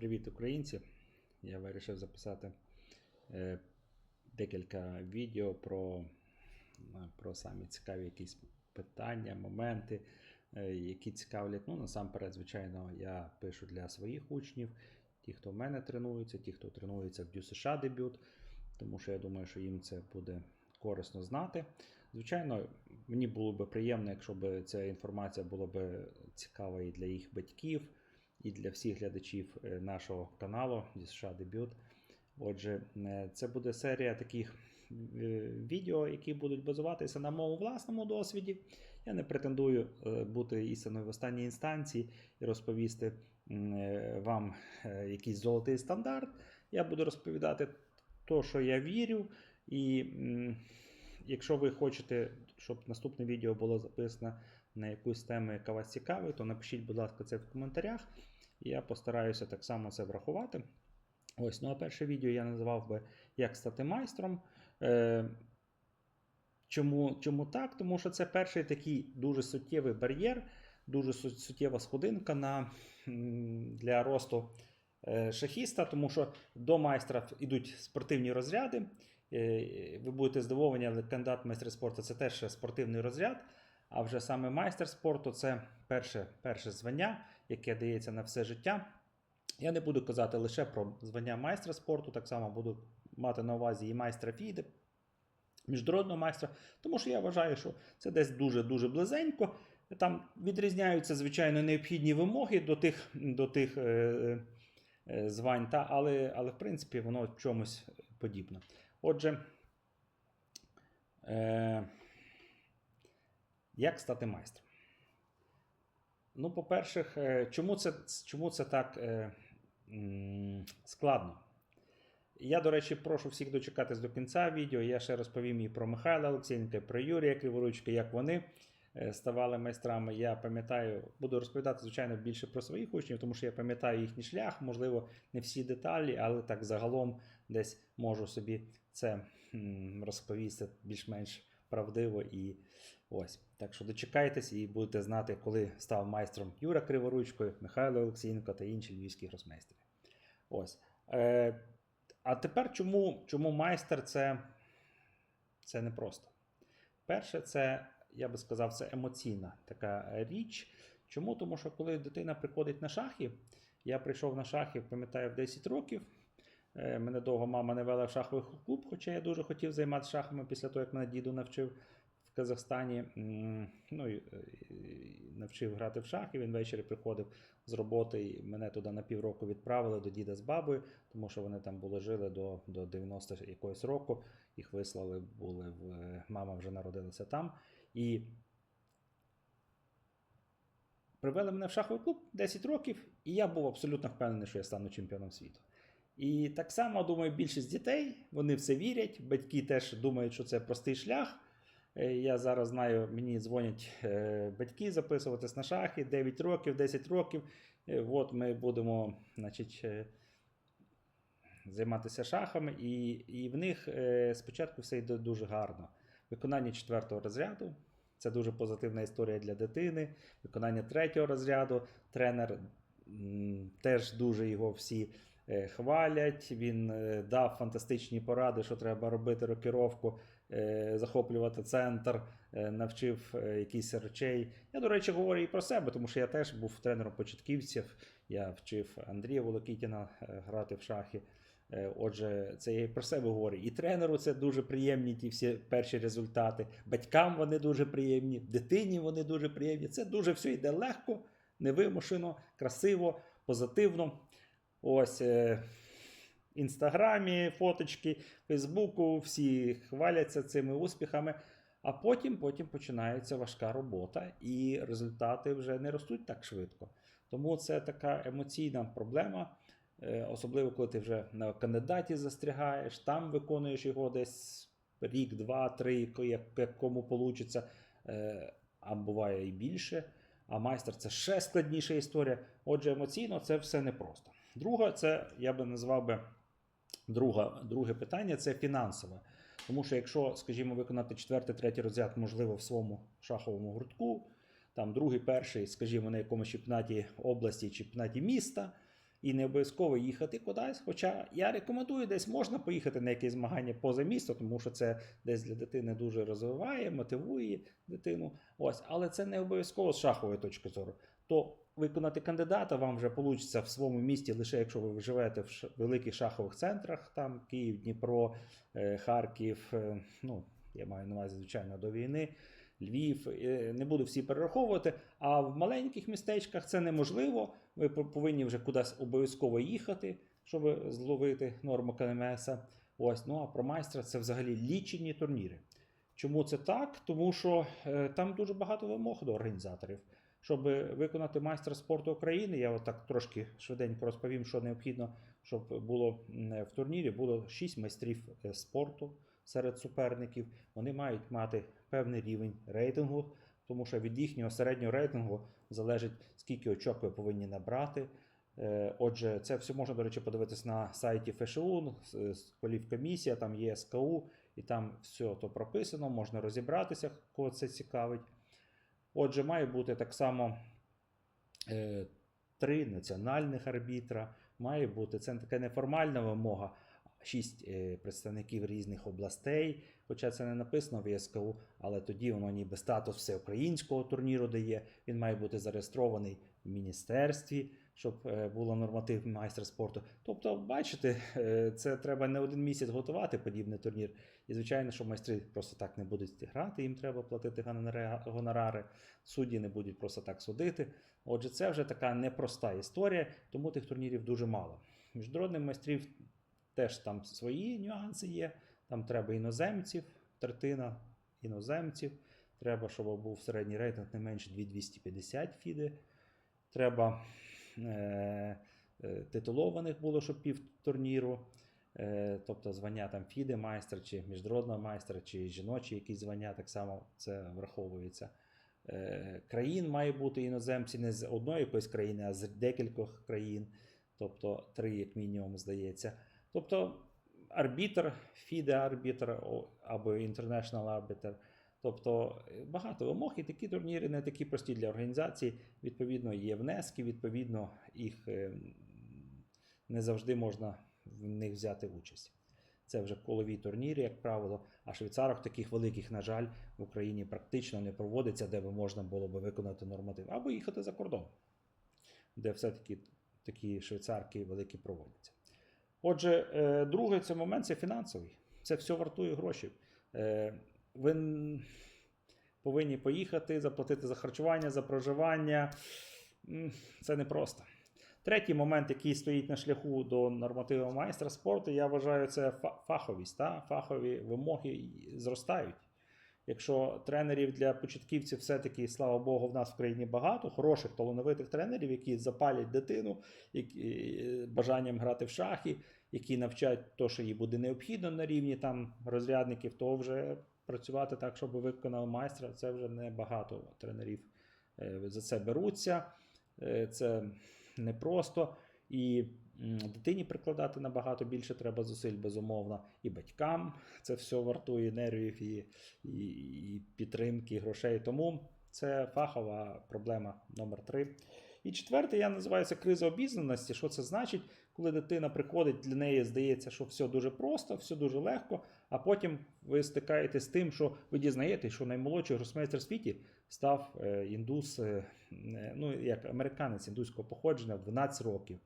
Привіт, українці! Я вирішив записати е, декілька відео про, е, про самі цікаві якісь питання, моменти, е, які цікавлять. Ну, насамперед, звичайно, я пишу для своїх учнів, ті, хто в мене тренується, ті, хто тренується в Дю США дебют, тому що я думаю, що їм це буде корисно знати. Звичайно, мені було б приємно, якщо б ця інформація була б цікава і для їх батьків, і для всіх глядачів е, нашого каналу зі США Дебют. Отже, е, це буде серія таких е, відео, які будуть базуватися на моєму власному досвіді. Я не претендую бути істинною в останній інстанції і розповісти вам якийсь золотий стандарт. Я буду розповідати те, що я вірю, і якщо ви хочете, щоб наступне відео було записано на якусь тему, яка вас цікавить, то напишіть, будь ласка, це в коментарях. Я постараюся так само це врахувати. Ось, ну а перше відео я називав би Як стати майстром. Е, чому, чому так? Тому що це перший такий дуже суттєвий бар'єр, дуже суттєва сходинка на, для росту е, шахіста, тому що до майстра йдуть спортивні розряди. Е, Ви будете здивовані, але кандидат майстер спорту це теж спортивний розряд. А вже саме майстер спорту це перше, перше звання, яке дається на все життя. Я не буду казати лише про звання майстра спорту, так само буду мати на увазі і майстра фіди, міжнародного майстра, тому що я вважаю, що це десь дуже-дуже близенько. Там відрізняються, звичайно, необхідні вимоги до тих, до тих е, е, звань, та, але, але в принципі воно в чомусь подібне. Отже, е, як стати майстром? Ну, по-перше, е, чому це, чому це так е, складно? Я, до речі, прошу всіх дочекатись до кінця відео. Я ще розповім і про Михайла Олексієнка, і про Юрія Криворучка, як вони е, ставали майстрами. Я пам'ятаю, буду розповідати, звичайно, більше про своїх учнів, тому що я пам'ятаю їхній шлях, можливо, не всі деталі, але так загалом десь можу собі це розповісти більш-менш правдиво і ось. Так що дочекайтесь і будете знати, коли став майстром Юра Криворучко, Михайло Олексієнко та інші львівські гросмейстери. Ось. Е, а тепер чому, чому майстер це, це непросто? Перше, це, я би сказав, це емоційна така річ. Чому? Тому що коли дитина приходить на шахи, я прийшов на шахи, пам'ятаю, в 10 років. Е, Мене довго мама не вела в шаховий клуб, хоча я дуже хотів займатися шахами після того, як мене діду навчив в Казахстані. Ну, навчив грати в шахи. Він ввечері приходив з роботи, і мене туди на півроку відправили до діда з бабою, тому що вони там були жили до, до 90 якогось року. Їх вислали були в е, мама вже народилася там. І привели мене в шаховий клуб 10 років, і я був абсолютно впевнений, що я стану чемпіоном світу. І так само, думаю, більшість дітей вони в це вірять. Батьки теж думають, що це простий шлях. Е, Я зараз знаю, мені дзвонять е, батьки записуватись на шахи 9 років, 10 років. Е, От ми будемо, значить, займатися шахами, і, і в них спочатку все йде дуже гарно. Виконання четвертого розряду. Це дуже позитивна історія для дитини. Виконання третього розряду. Тренер теж дуже його всі хвалять. Він дав фантастичні поради, що треба робити рокіровку, захоплювати центр, е, навчив е, якісь речей. Я, до речі, говорю і про себе, тому що я теж був тренером початківців. Я вчив Андрія Волокітіна е, грати в шахи. Е, Отже, це я і про себе говорю. І тренеру це дуже приємні ті всі перші результати. Батькам вони дуже приємні, дитині вони дуже приємні. Це дуже все йде легко, невимушено, красиво, позитивно. Ось е, інстаграмі, фоточки, Фейсбуку, всі хваляться цими успіхами. А потім, потім починається важка робота, і результати вже не ростуть так швидко. Тому це така емоційна проблема. Е, Особливо, коли ти вже на кандидаті застрягаєш, там виконуєш його десь рік, два, три, як, кому вийде, а буває і більше. А майстер це ще складніша історія. Отже, емоційно це все непросто. Друге, це я би назвав би друга, друге питання це фінансове. Тому що якщо, скажімо, виконати четвертий, третій розряд, можливо, в своєму шаховому гуртку, там другий, перший, скажімо, на якомусь чемпіонаті області, чемпіонаті міста, І не обов'язково їхати кудись. Хоча я рекомендую, десь можна поїхати на якісь змагання поза місто, тому що це десь для дитини дуже розвиває, мотивує дитину. Ось, але це не обов'язково з шахової точки зору. То виконати кандидата вам вже вийде в своєму місті, лише якщо ви живете в великих шахових центрах, там Київ, Дніпро, е, Харків. е, Ну, я маю на увазі, звичайно, до війни. Львів, е, не буду всі перераховувати. А в маленьких містечках це неможливо. Ви повинні вже кудись обов'язково їхати, щоб зловити норму КНМС. Ось, ну а про майстра це взагалі лічені турніри. Чому це так? Тому що там дуже багато вимог до організаторів. Щоб виконати майстра спорту України, я отак трошки швиденько розповім, що необхідно, щоб було в турнірі було 6 майстрів е, спорту серед суперників. Вони мають мати певний рівень рейтингу, тому що від їхнього середнього рейтингу залежить, скільки очок ви повинні набрати. Е, Отже, це все можна, до речі, подивитись на сайті ФШУ, с- кваліфкомісія, там є СКУ, і там все то прописано, можна розібратися, кого це цікавить. Отже, має бути так само е, три національних арбітра, має бути це така неформальна вимога, шість е, представників різних областей, хоча це не написано в ЄСКУ, але тоді воно ніби статус всеукраїнського турніру дає. Він має бути зареєстрований в міністерстві, щоб е, було норматив майстра спорту. Тобто, бачите, е, це треба не один місяць готувати подібний турнір. І звичайно, що майстри просто так не будуть грати, їм треба платити гонорари- судді не будуть просто так судити. Отже, це вже така непроста історія, тому тих турнірів дуже мало. Міжнародних майстрів теж там свої нюанси є. Там треба іноземців, третина іноземців. Треба, щоб був середній рейтинг не менше 2250 фіди. Треба титулованих було, щоб пів турніру. Е, тобто звання там фіде майстра, чи міжнародного майстра, чи жіночі якісь звання, так само це враховується. Е, країн має бути іноземці не з одної якоїсь країни, а з декількох країн, тобто три, як мінімум, здається. Тобто арбітр, фіде арбітр або інтернешнл арбітр. Тобто е, багато вимог, і такі турніри не такі прості для організації. Відповідно, є внески, відповідно, їх е, не завжди можна в них взяти участь. Це вже колові турніри, як правило, а швейцарок таких великих, на жаль, в Україні практично не проводиться, де би можна було би виконати норматив, або їхати за кордон, де все-таки такі швейцарки великі проводяться. Отже, е, другий це момент це фінансовий. Це все вартує гроші. Ви повинні поїхати, заплатити за харчування, за проживання. Це непросто. Третій момент, який стоїть на шляху до нормативу майстра спорту, я вважаю, це фаховість. Та? Фахові вимоги зростають. Якщо тренерів для початківців все-таки, слава Богу, в нас в країні багато, хороших талановитих тренерів, які запалять дитину які, е, бажанням грати в шахи, які навчать то, що їй буде необхідно на рівні там розрядників, то вже працювати так, щоб виконав майстра, це вже не багато тренерів е, за це беруться. Е, Це непросто. І дитині прикладати набагато більше треба зусиль, безумовно, і батькам це все вартує нервів і, і, і підтримки, і грошей. Тому це фахова проблема номер три. І четверте, я називаю це криза обізнаності. Що це значить, коли дитина приходить, для неї здається, що все дуже просто, все дуже легко, а потім ви стикаєтесь з тим, що ви дізнаєтесь, що наймолодший гросмейстер світі став е, індус, е, е, ну як американець індуського походження в 12 років.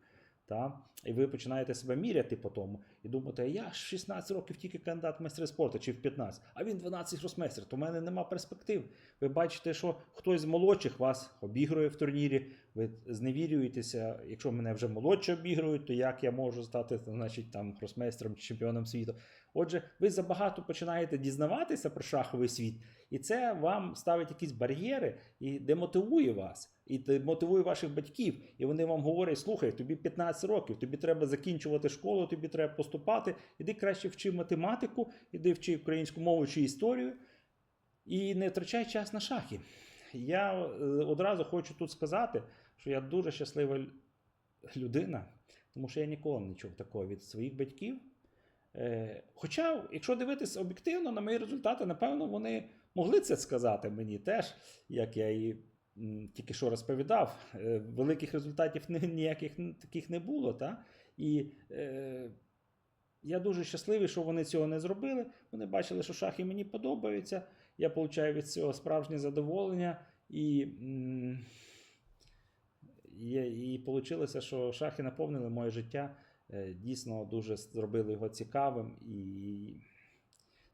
Та? І ви починаєте себе міряти по тому і думаєте, я ж 16 років тільки кандидат в майстри спорту, чи в 15, а він 12 гросмейстер, то в мене нема перспектив. Ви бачите, що хтось з молодших вас обігрує в турнірі, ви зневірюєтеся, якщо мене вже молодші обігрують, то як я можу стати значить, там, гросмейстером чи чемпіоном світу? Отже, ви забагато починаєте дізнаватися про шаховий світ, і це вам ставить якісь бар'єри і демотивує вас, і демотивує ваших батьків. І вони вам говорять: слухай, тобі 15 років, тобі треба закінчувати школу, тобі треба поступати. Іди краще вчи математику, іди вчи українську мову чи історію, і не втрачай час на шахи. Я е, одразу хочу тут сказати, що я дуже щаслива людина, тому що я ніколи не чув такого від своїх батьків. Е, Хоча, якщо дивитися об'єктивно на мої результати, напевно, вони могли це сказати мені теж, як я і тільки що розповідав, е, великих результатів ніяких таких не було. Та? І е, я дуже щасливий, що вони цього не зробили. Вони бачили, що шахи мені подобаються. Я отримую від цього справжнє задоволення. І, і, і вийшло, що шахи наповнили моє життя. е, Дійсно дуже зробили його цікавим. І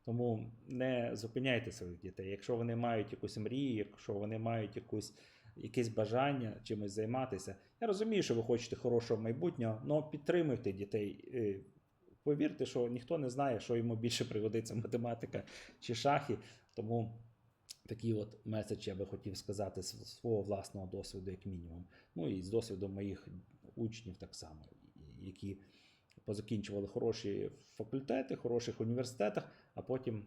тому не зупиняйте своїх дітей. Якщо вони мають якусь мрію, якщо вони мають якусь, якесь бажання чимось займатися. Я розумію, що ви хочете хорошого майбутнього, але підтримуйте дітей. Е, Повірте, що ніхто не знає, що йому більше пригодиться математика чи шахи. Тому такий от меседж я би хотів сказати з свого власного досвіду, як мінімум. Ну і з досвіду моїх учнів так само, які позакінчували хороші факультети, хороших університетах, а потім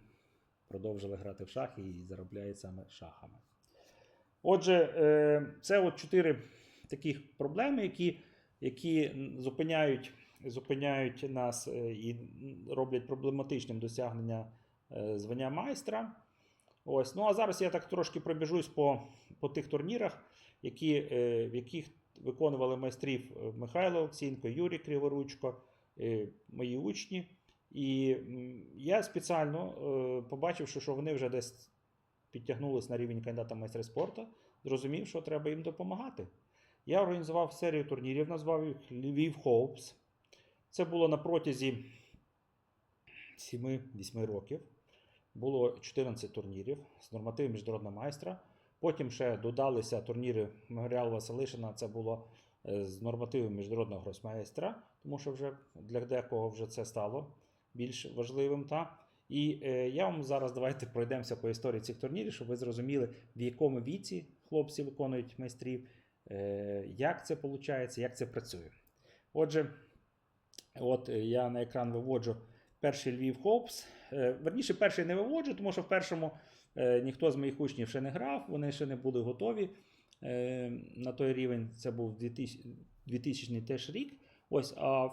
продовжили грати в шахи і заробляють саме шахами. Отже, е, це от чотири таких проблеми, які, які зупиняють, зупиняють нас е, і роблять проблематичним досягнення е, звання майстра. Ось. Ну а зараз я так трошки пробіжусь по, по тих турнірах, які, в яких виконували майстрів Михайло Олексієнко, Юрій Криворучко, мої учні. І я спеціально е, побачив, що, вони вже десь підтягнулись на рівень кандидата в майстри спорту, зрозумів, що треба їм допомагати. Я організував серію турнірів, назвав їх Львів Хоупс. Це було на протязі 7-8 років. Було 14 турнірів з нормативом міжнародного майстра. Потім ще додалися турніри Меморіал Василишина. Це було е, з нормативом міжнародного гросмейстра, тому що вже для декого вже це стало більш важливим. Та? І е, я вам зараз давайте пройдемося по історії цих турнірів, щоб ви зрозуміли, в якому віці хлопці виконують майстрів, е, як це виходить, як це працює. Отже, от е, я на екран виводжу перший Львів Хопс. Верніше, перший не виводжу, тому що в першому ніхто з моїх учнів ще не грав, вони ще не були готові на той рівень. Це був 2000, 2000 теж рік. Ось, а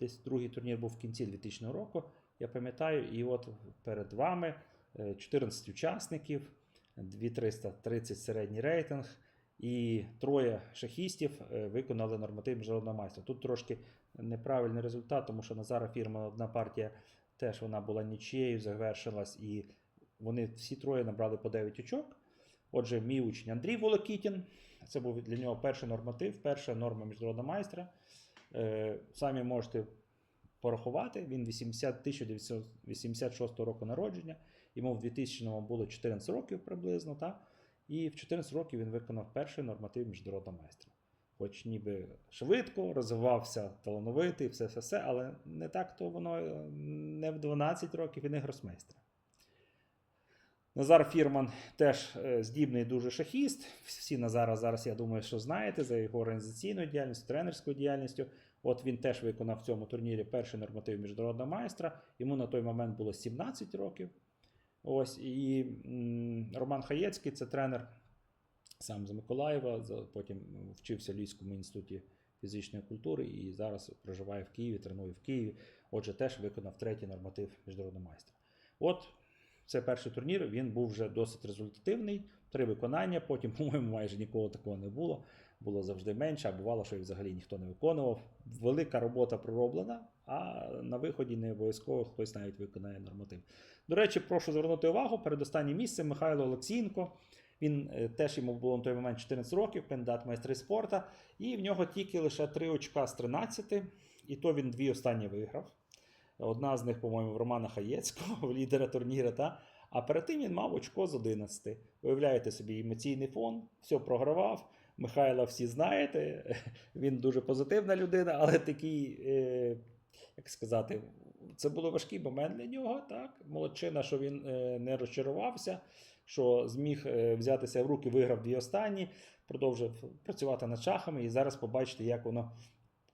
десь другий турнір був в кінці 2000 року. Я пам'ятаю, і от перед вами е, 14 учасників, 2330 середній рейтинг, і троє шахістів е, виконали норматив міжнародного майстра. Тут трошки неправильний результат, тому що Назара фірма одна партія теж вона була нічією, завершилась, і вони всі троє набрали по 9 очок. Отже, мій учень Андрій Волокітін, це був для нього перший норматив, перша норма міжнародного майстра. Е, Самі можете порахувати. Він 80, 1986 року народження, йому в 2000-му було 14 років приблизно. Та? І в 14 років він виконав перший норматив міжнародного майстра. Хоч ніби швидко, розвивався талановитий, все, все, все, але не так то воно е, не в 12 років і не гросмейстра. Назар Фірман теж е, здібний дуже шахіст. Всі Назара зараз, я думаю, що знаєте за його організаційною діяльністю, тренерською діяльністю. От він теж виконав в цьому турнірі перший норматив міжнародного майстра. Йому на той момент було 17 років. Ось і Роман Хаєцький це тренер сам з Миколаєва. Потім вчився в Львівському інституті фізичної культури і зараз проживає в Києві, тренує в Києві. Отже, теж виконав третій норматив міжнародного майстра. От це перший турнір. Він був вже досить результативний. Три виконання. Потім, по-моєму, майже ніколи такого не було. Було завжди менше, а бувало, що і взагалі ніхто не виконував. Велика робота пророблена, а на виході не обов'язково хтось навіть виконає норматив. До речі, прошу звернути увагу. Передостаннє місце Михайло Олексієнко. Він е, теж йому було на той момент 14 років, кандидат майстри спорту, і в нього тільки лише 3 очка з 13, і то він дві останні виграв. Одна з них, по-моєму, в Романа Хаєцького, в лідера турніру. Та? А перед тим він мав очко з 11. Уявляєте собі емоційний фон, все програвав. Михайла всі знаєте, він дуже позитивна людина, але такий, е, як сказати, це було важкий момент для нього. Так? Молодчина, що він е, не розчарувався, що зміг е, взятися в руки, виграв дві останні, продовжив працювати над шахами, і зараз побачите, як воно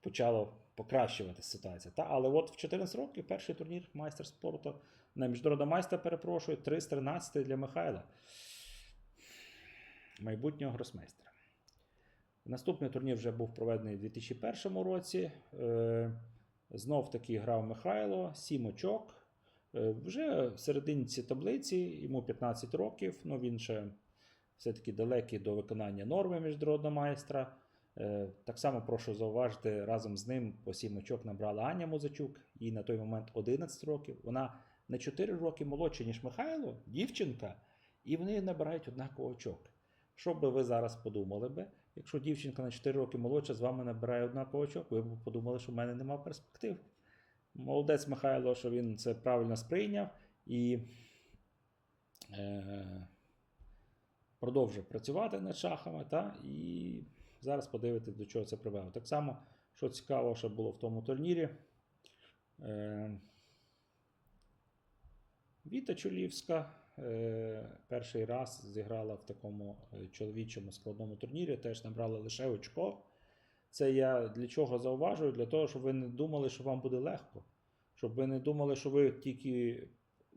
почало покращуватися ситуація. Та, але от в 14 років перший турнір майстер спорту на міжнародного майстра, перепрошую, 3 з 13 для Михайла, майбутнього гросмейстера. Наступний турнір вже був проведений у 2001 році. Е, знов таки грав Михайло, 7 очок. Е, вже в серединці таблиці, йому 15 років, ну він ще все-таки далекий до виконання норми міжнародного майстра. Е, Так само прошу зауважити, разом з ним по 7 очок набрала Аня Музичук, їй на той момент 11 років. Вона на 4 роки молодша, ніж Михайло, дівчинка, і вони набирають однаково очок. Що би ви зараз подумали би, якщо дівчинка на 4 роки молодша з вами набирає однаково очок, ви б подумали, що в мене немає перспектив. Молодець Михайло, що він це правильно сприйняв і е, продовжив працювати над шахами. Та, і зараз подивитися, до чого це привело. Так само, що цікаво, що було в тому турнірі. Е, Віта Чулівська е, перший раз зіграла в такому е, чоловічому складному турнірі, теж набрала лише очко. Це я для чого зауважую? Для того, щоб ви не думали, що вам буде легко. Щоб ви не думали, що ви тільки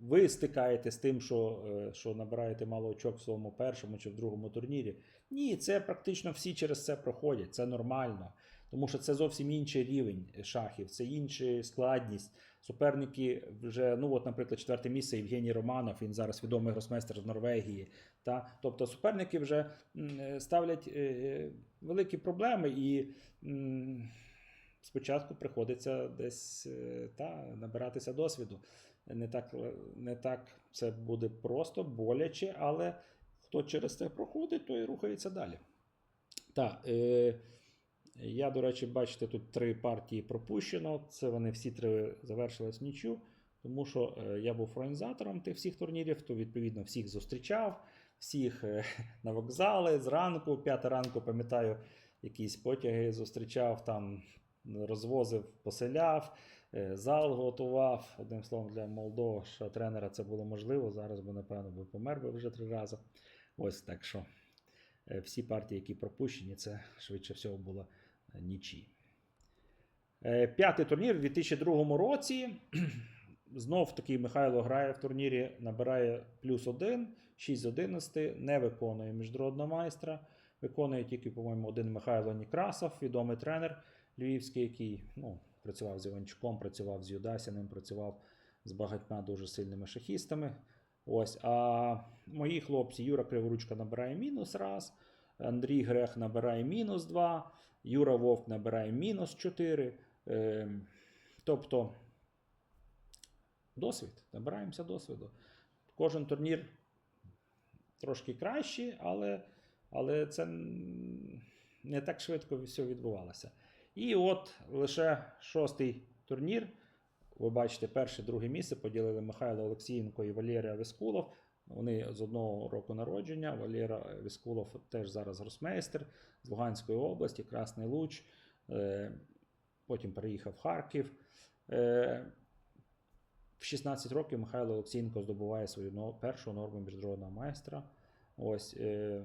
ви стикаєте з тим, що, е, що набираєте мало очок в своєму першому чи в другому турнірі. Ні, це практично всі через це проходять. Це нормально. Тому що це зовсім інший рівень шахів, це інша складність. Суперники вже, ну от, наприклад, четверте місце Євгеній Романов, він зараз відомий гросмейстер з Норвегії. Та? Тобто суперники вже е, ставлять е, великі проблеми, і спочатку приходиться десь та, набиратися досвіду. Не так, е, не так це буде просто, боляче, але хто через це проходить, той рухається далі. Так, е, я, до речі, бачите, тут три партії пропущено. Це вони всі три завершились нічю, тому що е, я був організатором тих всіх турнірів, то відповідно всіх зустрічав, всіх е, на вокзали зранку, п'ята ранку, пам'ятаю, якісь потяги зустрічав, там розвозив, поселяв, зал готував. Одним словом, для молодого тренера це було можливо. Зараз би, напевно, би помер би вже три рази. Ось так що е, всі партії, які пропущені, це швидше всього було е, нічі. Е, П'ятий турнір у 2002 році. Знов таки Михайло грає в турнірі, набирає плюс 1, 6 з 11, не виконує міжнародного майстра. Виконує тільки, по-моєму, один Михайло Нікрасов, відомий тренер львівський, який ну, працював з Іванчуком, працював з Юдасіним, працював з багатьма дуже сильними шахістами. Ось, а мої хлопці Юра Криворучка набирає мінус раз, Андрій Грех набирає мінус 2, Юра Вовк набирає мінус 4. Е, тобто досвід, набираємося досвіду. Кожен турнір трошки кращий, але, але це не так швидко все відбувалося. І от лише шостий турнір. Ви бачите, перше, друге місце поділили Михайло Олексієнко і Валерія Вискулов. Вони з одного року народження. Валера Вискулов теж зараз гросмейстер з Луганської області, Красний Луч. Е, Потім переїхав в Харків. Е, В 16 років Михайло Олексієнко здобуває свою першу норму міжнародного майстра. Ось е,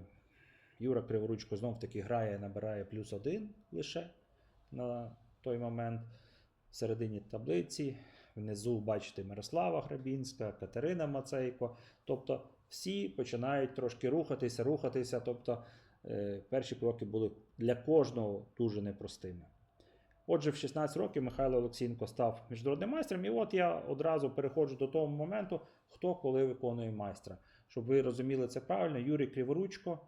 Юра Криворучко знов таки грає, набирає плюс один лише на той момент. В середині таблиці. Внизу бачите Мирослава Грабінська, Катерина Мацейко. Тобто всі починають трошки рухатися, рухатися. Тобто е, перші кроки були для кожного дуже непростими. Отже, в 16 років Михайло Олексієнко став міжнародним майстром, і от я одразу переходжу до того моменту, хто коли виконує майстра. Щоб ви розуміли це правильно, Юрій Криворучко.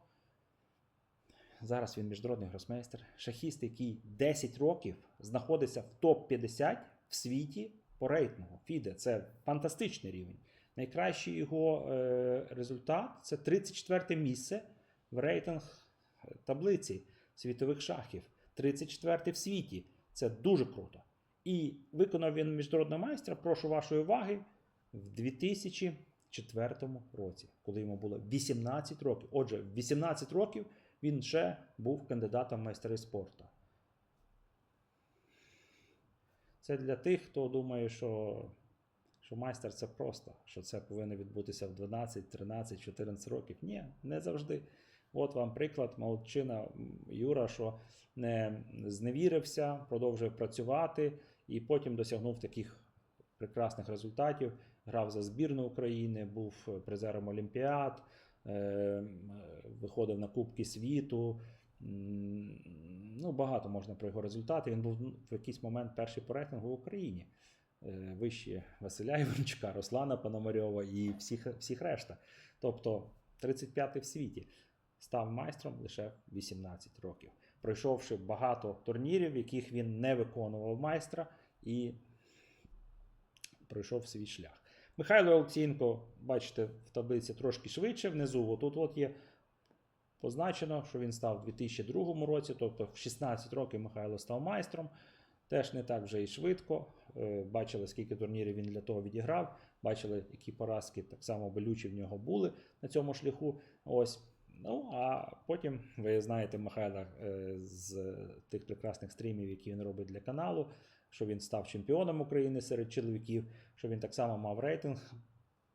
Зараз він міжнародний гросмейстер, шахіст, який 10 років знаходиться в топ-50 в світі по рейтингу. Фіде це фантастичний рівень. Найкращий його е, результат це 34 місце в рейтинг е, таблиці світових шахів. 34 в світі. Це дуже круто. І виконав він міжнародного майстра, прошу вашої уваги, в 2004 році, коли йому було 18 років. Отже, в 18 років він ще був кандидатом в майстри спорту. Це для тих, хто думає, що, що майстер це просто, що це повинно відбутися в 12, 13, 14 років. Ні, не завжди. От вам приклад, молодчина Юра, що не зневірився, продовжує працювати і потім досягнув таких прекрасних результатів. Грав за збірну України, був призером Олімпіад, виходив на Кубки світу. Ну, багато можна про його результати. Він був ну, в якийсь момент перший по рейтингу в Україні. Е, Вище Василя Іванчука, Руслана Пономарьова і всіх, всіх решта. Тобто 35-й в світі. став майстром лише 18 років, пройшовши багато турнірів, яких він не виконував майстра і пройшов свій шлях. Михайло Олексієнко, бачите, в таблиці трошки швидше внизу. Отут от є позначено, що він став у 2002 році, тобто в 16 років Михайло став майстром. Теж не так вже і швидко. Е, Бачили, скільки турнірів він для того відіграв. Бачили, які поразки так само болючі в нього були на цьому шляху. Ось. Ну, а потім ви знаєте Михайла е, з тих прекрасних стрімів, які він робить для каналу, що він став чемпіоном України серед чоловіків, що він так само мав рейтинг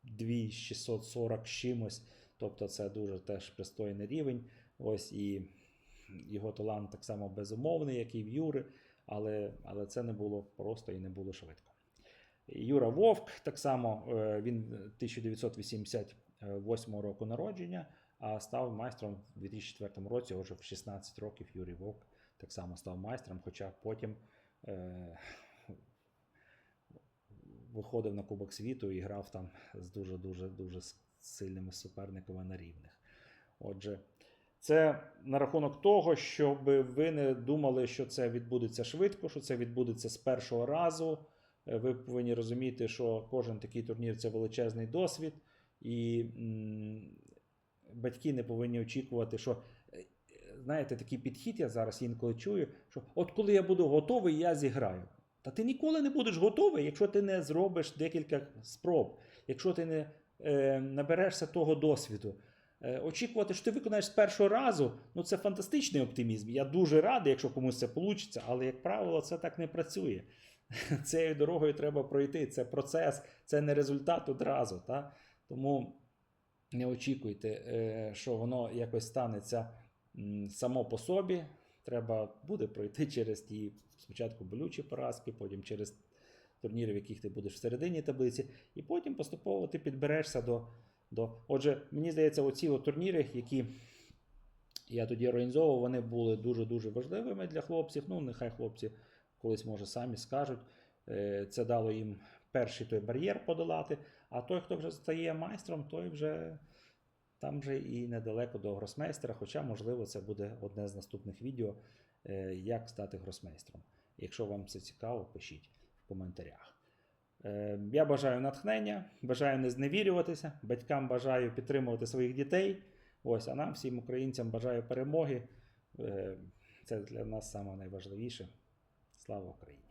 2640 чимось. Тобто це дуже теж пристойний рівень. Ось і його талант так само безумовний, як і в Юри, але, але це не було просто і не було швидко. Юра Вовк, так само е, він 1988 року народження, а став майстром у 2004 році, вже в 16 років Юрій Вовк так само став майстром, хоча потім виходив на Кубок світу і грав там з дуже-дуже дуже сильними суперниками на рівних. Отже, це на рахунок того, щоб ви не думали, що це відбудеться швидко, що це відбудеться з першого разу. Е, Ви повинні розуміти, що кожен такий турнір це величезний досвід, і м, батьки не повинні очікувати, що е, знаєте, такий підхід я зараз інколи чую, що от коли я буду готовий, я зіграю. Та ти ніколи не будеш готовий, якщо ти не зробиш декілька спроб, якщо ти не е, наберешся того досвіду. Е, очікувати, що ти виконаєш з першого разу, ну це фантастичний оптимізм. Я дуже радий, якщо комусь це вийде, але, як правило, це так не працює. Цією дорогою треба пройти. Це процес, це не результат одразу. Та? Тому не очікуйте, е, що воно якось станеться само по собі. Треба буде пройти через ті спочатку болючі поразки, потім через турніри, в яких ти будеш всередині таблиці, і потім поступово ти підберешся до. до... Отже, мені здається, оці от турніри, які я тоді організовував, вони були дуже-дуже важливими для хлопців. Ну, нехай хлопці колись, може, самі скажуть. Е, Це дало їм перший той бар'єр подолати. А той, хто вже стає майстром, той вже там вже і недалеко до гросмейстера. Хоча, можливо, це буде одне з наступних відео, е, як стати гросмейстром. Якщо вам це цікаво, пишіть в коментарях. Е, Я бажаю натхнення, бажаю не зневірюватися, батькам бажаю підтримувати своїх дітей. Ось, а нам, всім українцям, бажаю перемоги. Е, Це для нас найважливіше. Слава Україні!